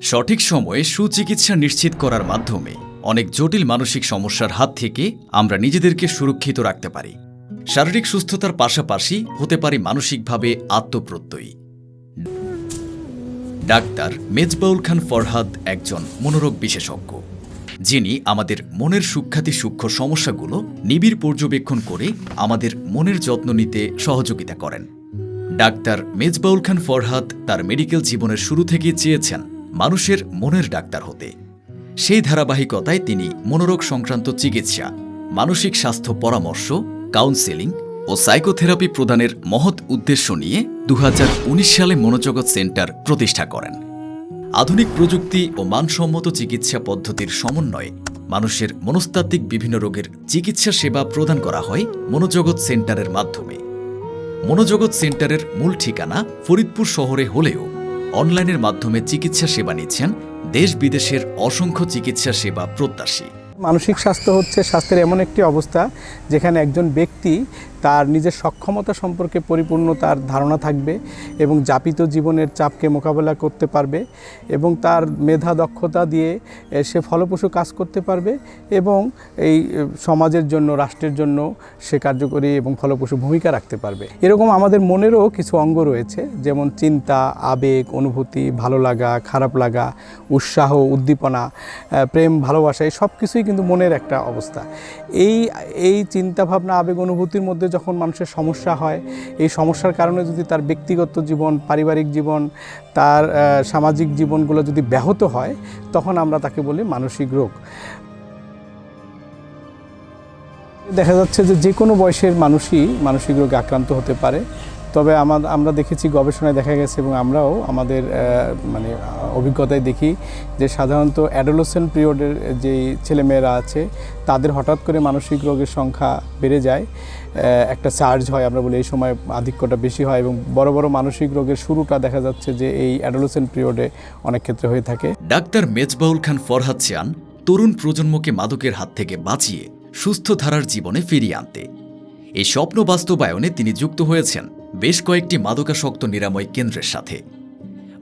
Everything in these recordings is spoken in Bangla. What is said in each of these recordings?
সঠিক সময়ে সুচিকিৎসা নিশ্চিত করার মাধ্যমে অনেক জটিল মানসিক সমস্যার হাত থেকে আমরা নিজেদেরকে সুরক্ষিত রাখতে পারি। শারীরিক সুস্থতার পাশাপাশি হতে পারি মানসিকভাবে আত্মপ্রত্যয়ী। ডাক্তার মেজবাউল খান ফরহাদ একজন মনোরোগ বিশেষজ্ঞ, যিনি আমাদের মনের সূক্ষাতি সূক্ষ্ম সমস্যাগুলো নিবিড় পর্যবেক্ষণ করে আমাদের মনের যত্ন নিতে সহযোগিতা করেন। ডাক্তার মেজবাউল খান ফরহাদ তার মেডিকেল জীবনের শুরু থেকেই চেয়েছেন মানুষের মনের ডাক্তার হতে। সেই ধারাবাহিকতায় তিনি মনোরোগ সংক্রান্ত চিকিৎসা, মানসিক স্বাস্থ্য পরামর্শ কাউন্সেলিং ও সাইকোথেরাপি প্রদানের মহৎ উদ্দেশ্য নিয়ে দু হাজার উনিশ সালে মনোজগৎ সেন্টার প্রতিষ্ঠা করেন। আধুনিক প্রযুক্তি ও মানসম্মত চিকিৎসা পদ্ধতির সমন্বয়ে মানুষের মনস্তাত্ত্বিক বিভিন্ন রোগের চিকিৎসা সেবা প্রদান করা হয় মনোজগৎ সেন্টারের মাধ্যমে। মনোজগৎ সেন্টারের মূল ঠিকানা ফরিদপুর শহরে হলেও অনলাইনের মাধ্যমে চিকিৎসা সেবা নিচ্ছেন দেশ বিদেশের অসংখ্য চিকিৎসা সেবা প্রত্যাশী। মানসিক স্বাস্থ্য হচ্ছে স্বাস্থ্যের এমন একটি অবস্থা যেখানে একজন ব্যক্তি তার নিজের সক্ষমতা সম্পর্কে পরিপূর্ণ তার ধারণা থাকবে এবং যাপিত জীবনের চাপকে মোকাবেলা করতে পারবে এবং তার মেধা দক্ষতা দিয়ে সে ফলপ্রসূ কাজ করতে পারবে এবং এই সমাজের জন্য, রাষ্ট্রের জন্য সে কার্যকরী এবং ফলপ্রসূ ভূমিকা রাখতে পারবে। এরকম আমাদের মনেরও কিছু অঙ্গ রয়েছে, যেমন চিন্তা, আবেগ, অনুভূতি, ভালো লাগা, খারাপ লাগা, উৎসাহ, উদ্দীপনা প্রেম, ভালোবাসা, এই সব কিছুই কিন্তু মনের একটা অবস্থা। এই এই চিন্তা ভাবনা আবেগ অনুভূতির মধ্যে যখন মানুষের সমস্যা হয়, এই সমস্যার কারণে যদি তার ব্যক্তিগত জীবন, পারিবারিক জীবন, তার সামাজিক জীবনগুলো যদি ব্যাহত হয়, তখন আমরা তাকে বলি মানসিক রোগ। দেখা যাচ্ছে যে যে কোনো বয়সের মানুষই মানসিক রোগে আক্রান্ত হতে পারে। তবে আমার আমরা দেখেছি, গবেষণায় দেখা গেছে এবং আমরাও আমাদের মানে অভিজ্ঞতায় দেখি যে সাধারণত অ্যাডোলোসেন্ট পিরিয়ডের যেই ছেলেমেয়েরা আছে, তাদের হঠাৎ করে মানসিক রোগের সংখ্যা বেড়ে যায়। একটা চার্জ হয়, আমরা বলি, এই সময় আধিক্যটা বেশি হয় এবং বড় বড় মানসিক রোগের শুরুটা দেখা যাচ্ছে যে এই অ্যাডোলোসেন্ট পিরিয়ডে অনেক ক্ষেত্রে হয়ে থাকে। ডাক্তার মেজবাউল খান ফরহাদ চান তরুণ প্রজন্মকে মাদকের হাত থেকে বাঁচিয়ে সুস্থ ধারার জীবনে ফিরিয়ে আনতে। এই স্বপ্ন বাস্তবায়নে তিনি যুক্ত হয়েছেন। বেশ কয়েকটি মাদকাসক্ত নিরাময় কেন্দ্রের সাথে।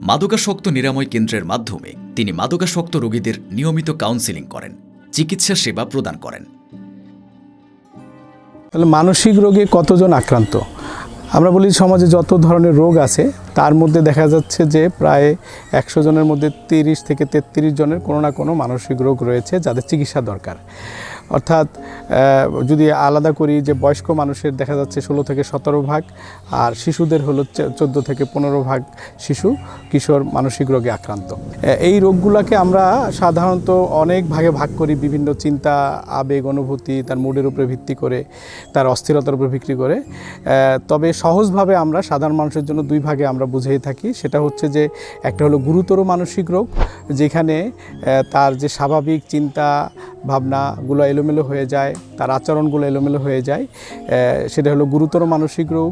মাদকাসক্ত নিরাময় কেন্দ্রের মাধ্যমে তিনি মাদকাসক্ত রোগীদের নিয়মিত কাউন্সেলিং করেন, চিকিৎসা সেবা প্রদান করেন। তাহলে মানসিক রোগে কতজন আক্রান্ত? আমরা বলি সমাজে যত ধরনের রোগ আছে, তার মধ্যে দেখা যাচ্ছে যে প্রায় একশো জনের মধ্যে তিরিশ থেকে তেত্রিশ জনের কোনো না কোনো মানসিক রোগ রয়েছে যাদের চিকিৎসা দরকার। অর্থাৎ যদি আলাদা করি যে বয়স্ক মানুষের দেখা যাচ্ছে ষোলো থেকে সতেরো ভাগ, আর শিশুদের হলো চোদ্দ থেকে পনেরো ভাগ শিশু, কিশোর মানসিক রোগে আক্রান্ত। এই রোগগুলোকে আমরা সাধারণত অনেক ভাগে ভাগ করি বিভিন্ন চিন্তা, আবেগ, অনুভূতি, তার মুডের উপরে ভিত্তি করে, তার অস্থিরতার উপর ভিত্তি করে। তবে সহজভাবে আমরা সাধারণ মানুষের জন্য দুই ভাগে আমরা বুঝিয়ে থাকি। সেটা হচ্ছে যে, একটা হলো গুরুতর মানসিক রোগ, যেখানে তার যে স্বাভাবিক চিন্তা, ভাবনাগুলো এলোমেলো হয়ে যায়, তার আচরণগুলো এলোমেলো হয়ে যায়। সেটা হলো গুরুতর মানসিক রোগ।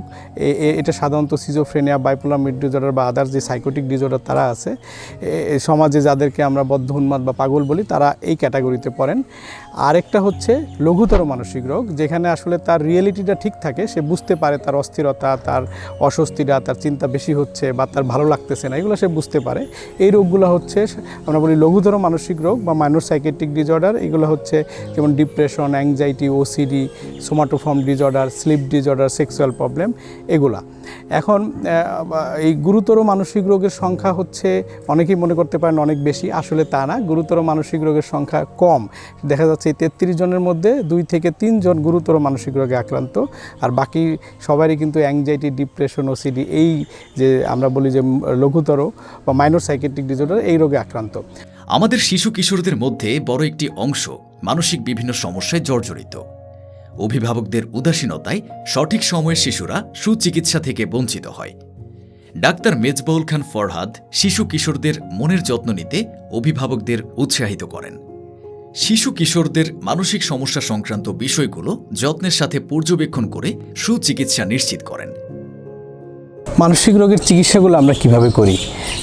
এটা সাধারণত সিজোফ্রেনিয়া বাইপোলার মিড ডিজর্ডার বা আদার্স যে সাইকোটিক ডিজর্ডার তারা আছে সমাজে যাদেরকে আমরা বদ্ধ উন্মাদ বা পাগল বলি, তারা এই ক্যাটাগরিতে পড়েন। আরেকটা হচ্ছে লঘুতর মানসিক রোগ, যেখানে আসলে তার রিয়েলিটিটা ঠিক থাকে, সে বুঝতে পারে তার অস্থিরতা, তার অস্বস্তিটা, তার চিন্তা বেশি হচ্ছে বা তার ভালো লাগতেছে না, এগুলো সে বুঝতে পারে। এই রোগগুলো হচ্ছে, আমরা বলি লঘুতর মানসিক রোগ বা মাইনর সাইকেট্রিক ডিজর্ডার এগুলো হচ্ছে যেমন depression anxiety OCD somatoform disorder sleep disorder sexual problem এগুলা। এখন এই গুরুতর মানসিক রোগের সংখ্যা হচ্ছে, অনেকেই মনে করতে পারেন অনেক বেশি, আসলে তা না, গুরুতর মানসিক রোগের সংখ্যা কম। দেখা যাচ্ছে এই তেত্রিশ জনের মধ্যে দুই থেকে তিনজন গুরুতর মানসিক রোগে আক্রান্ত, আর বাকি সবারই কিন্তু অ্যাংজাইটি ডিপ্রেশন ওসিডি এই যে আমরা বলি যে লঘুতর বা মাইনর সাইকেট্রিক ডিজর্ডার এই রোগে আক্রান্ত। আমাদের শিশু কিশোরদের মধ্যে বড় একটি অংশ মানসিক বিভিন্ন সমস্যায় জর্জরিত। অভিভাবকদের উদাসীনতায় সঠিক সময়ে শিশুরা সুচিকিৎসা থেকে বঞ্চিত হয়। ডাক্তার মেজবাউল খান ফরহাদ শিশু কিশোরদের মনের যত্ন নিতে অভিভাবকদের উৎসাহিত করেন। শিশু কিশোরদের মানসিক সমস্যা সংক্রান্ত বিষয়গুলো যত্নের সাথে পর্যবেক্ষণ করে সুচিকিৎসা নিশ্চিত করেন। মানসিক রোগের চিকিৎসাগুলো আমরা কীভাবে করি?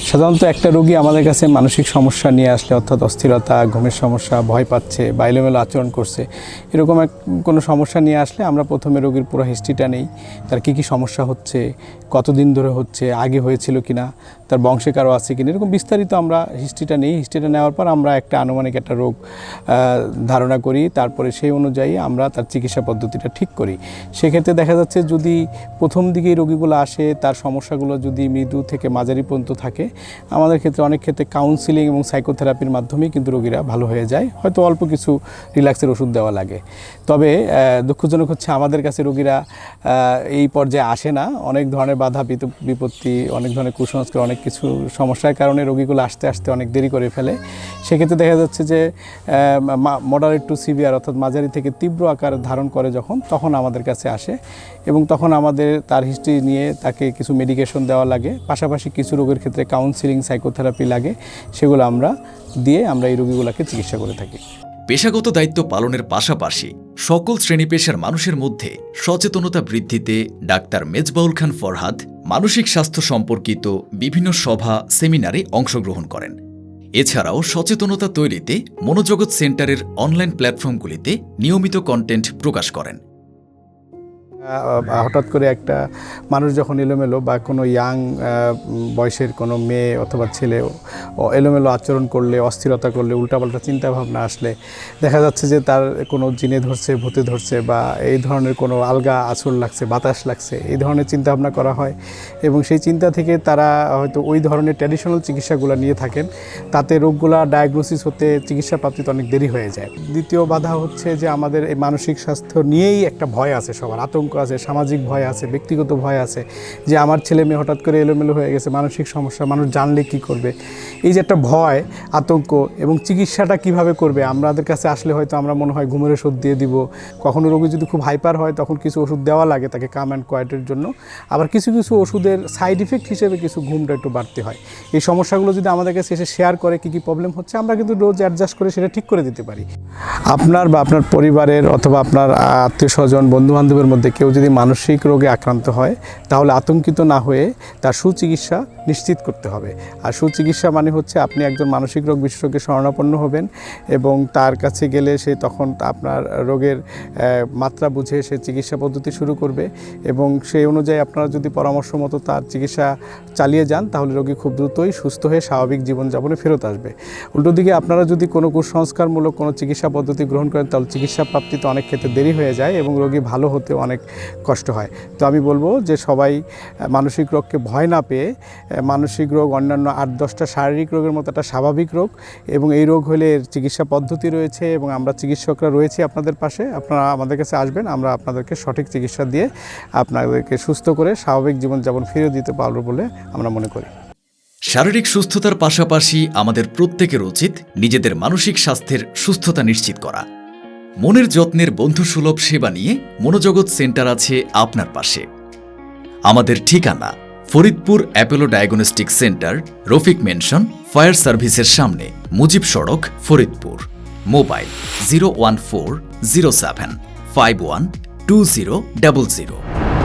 সাধারণত একটা রোগী আমাদের কাছে মানসিক সমস্যা নিয়ে আসলে, অর্থাৎ অস্থিরতা, ঘুমের সমস্যা, ভয় পাচ্ছে বা এলোমেলো আচরণ করছে, এরকম এক, কোনো সমস্যা নিয়ে আসলে আমরা প্রথমে রোগীর পুরো হিস্ট্রিটা নেই। তার কী কী সমস্যা হচ্ছে, কতদিন ধরে হচ্ছে, আগে হয়েছিল কি না তার বংশে কারও আছে কিনা, এরকম বিস্তারিত আমরা হিস্ট্রিটা নেই। হিস্ট্রিটা নেওয়ার পর আমরা একটা আনুমানিক একটা রোগ ধারণা করি, তারপরে সেই অনুযায়ী আমরা তার চিকিৎসা পদ্ধতিটা ঠিক করি। সেক্ষেত্রে দেখা যাচ্ছে যদি প্রথম দিকেই রোগীগুলো আসে, তার সমস্যাগুলো যদি মৃদু থেকে মাঝারি পর্যন্ত থাকে, আমাদের ক্ষেত্রে অনেক ক্ষেত্রে কাউন্সিলিং এবং সাইকোথেরাপির মাধ্যমেই কিন্তু রোগীরা ভালো হয়ে যায়। হয়তো অল্প কিছু রিল্যাক্সের ওষুধ দেওয়া লাগে। তবে দুঃখজনক হচ্ছে আমাদের কাছে রোগীরা এই পর্যায়ে আসে না। অনেক ধরনের বাধা বিপত্তি, অনেক ধরনের কুসংস্কার, অনেক কিছু সমস্যার কারণে রোগীগুলো আসতে আসতে অনেক দেরি করে ফেলে। সেক্ষেত্রে দেখা যাচ্ছে যে মডারেট টু সিভিয়ার অর্থাৎ মাঝারি থেকে তীব্র আকার ধারণ করে যখন, তখন আমাদের কাছে আসে এবং তখন আমাদের তার হিস্ট্রি নিয়ে তাকে কিছু মেডিকেশন দেওয়া লাগে। পাশাপাশি কিছু রোগের ক্ষেত্রে কাউন্সিলিং সাইকোথেরাপি লাগে। সেগুলো আমরা দিয়ে আমরা এই রোগীগুলোকে চিকিৎসা করে থাকি। পেশাগত দায়িত্ব পালনের পাশাপাশি সকল শ্রেণি পেশার মানুষের মধ্যে সচেতনতা বৃদ্ধিতে ডাক্তার মেজবাউল খান ফরহাদ মানসিক স্বাস্থ্য সম্পর্কিত বিভিন্ন সভা, সেমিনারে অংশগ্রহণ করেন। এছাড়াও সচেতনতা তৈরিতে মনোজগৎ সেন্টারের অনলাইন প্ল্যাটফর্মগুলিতে নিয়মিত কন্টেন্ট প্রকাশ করেন। হঠাৎ করে একটা মানুষ যখন এলোমেলো বা কোনো ইয়াং বয়সের কোনো মেয়ে অথবা ছেলে এলোমেলো আচরণ করলে, অস্থিরতা করলে, উল্টাপাল্টা চিন্তাভাবনা আসলে দেখা যাচ্ছে যে তার কোনো জিনে ধরছে, ভূতে ধরছে বা এই ধরনের কোনো আলগা আচর লাগছে, বাতাস লাগছে, এই ধরনের চিন্তাভাবনা করা হয় এবং সেই চিন্তা থেকে তারা হয়তো ওই ধরনের ট্র্যাডিশনাল চিকিৎসাগুলো নিয়ে থাকেন, তাতে রোগগুলা ডায়াগনোসিস হতে চিকিৎসা প্রাপ্তিতে অনেক দেরি হয়ে যায়। দ্বিতীয় বাধা হচ্ছে যে আমাদের এই মানসিক স্বাস্থ্য নিয়েই একটা ভয় আছে সবার, আতঙ্ক আছে, সামাজিক ভয় আছে, ব্যক্তিগত ভয় আছে, যে আমার ছেলে মেয়ে হঠাৎ করে এলোমেলো হয়ে গেছে, মানসিক সমস্যা, মানুষ জানলে কি করবে? এই যে একটা ভয়, আতঙ্ক এবং চিকিৎসাটা কীভাবে করবে? আমাদের কাছে আসলে হয়তো আমরা মনে হয় ঘুমের ওষুধ দিয়ে দিব। কখনো রোগী যদি খুব হাইপার হয়, তখন কিছু ওষুধ দেওয়া লাগে তাকে কাম অ্যান্ড কোয়াইটের জন্য। আবার কিছু কিছু ওষুধের সাইড ইফেক্ট হিসেবে কিছু ঘুমটা একটু বাড়তে হয়। এই সমস্যাগুলো যদি আমাদের কাছে এসে শেয়ার করে কী কী প্রবলেম হচ্ছে, আমরা কিন্তু রোজ অ্যাডজাস্ট করে সেটা ঠিক করে দিতে পারি। আপনার বা আপনার পরিবারের অথবা আপনার আত্মীয় স্বজন বন্ধু বান্ধবের মধ্যে কেউ যদি মানসিক রোগে আক্রান্ত হয়, তাহলে আতঙ্কিত না হয়ে তার সুচিকিৎসা নিশ্চিত করতে হবে। আর সুচিকিৎসা মানে হচ্ছে আপনি একজন মানসিক রোগ বিশেষজ্ঞের শরণাপন্ন হবেন এবং তার কাছে গেলে সে তখন আপনার রোগের মাত্রা বুঝে সে চিকিৎসা পদ্ধতি শুরু করবে এবং সেই অনুযায়ী আপনারা যদি পরামর্শ মতো তার চিকিৎসা চালিয়ে যান, তাহলে রোগী খুব দ্রুতই সুস্থ হয়ে স্বাভাবিক জীবনযাপনে ফেরত আসবে। উল্টো দিকে আপনারা যদি কোনো কুসংস্কারমূলক কোনো চিকিৎসা পদ্ধতি গ্রহণ করেন, তাহলে চিকিৎসা প্রাপ্তিতে অনেক ক্ষেত্রে দেরি হয়ে যায় এবং রোগী ভালো হতে অনেক কষ্ট হয়। তো আমি বলব যে সবাই মানসিক রোগকে ভয় না পেয়ে মানসিক রোগ অন্যান্য আট, দশটা শারীরিক রোগের মতো একটা স্বাভাবিক রোগ এবং এই রোগ হলে চিকিৎসা পদ্ধতি রয়েছে এবং আমরা চিকিৎসকরা রয়েছি আপনাদের পাশে। আপনারা আমাদের কাছে আসবেন, আমরা আপনাদেরকে সঠিক চিকিৎসা দিয়ে আপনাদেরকে সুস্থ করে স্বাভাবিক জীবনযাপন ফিরিয়ে দিতে পারব বলে আমরা মনে করি। শারীরিক সুস্থতার পাশাপাশি আমাদের প্রত্যেকের উচিত নিজেদের মানসিক স্বাস্থ্যের সুস্থতা নিশ্চিত করা। মনের যত্নের বন্ধুসুলভ সেবা নিয়ে মনোজগৎ সেন্টার আছে আপনার পাশে। আমাদের ঠিকানা Faridpur Apollo diagnostic centre, Rafiq mansion, fire সার্ভিসের সামনে, মুজিব সড়ক, Faridpur. Mobile zero one four zero seven five one two zero double zero.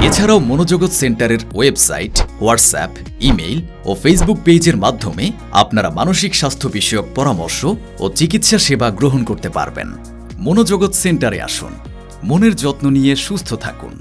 এছাড়াও মনোজগৎ সেন্টারের ওয়েবসাইট হোয়াটসঅ্যাপ, ইমেইল ও ফেসবুক পেজের মাধ্যমে আপনারা মানসিক স্বাস্থ্য বিষয়ক পরামর্শ ও চিকিৎসা সেবা গ্রহণ করতে পারবেন। মনোজগৎ সেন্টারে আসুন। মনের যত্ন নিয়ে সুস্থ থাকুন।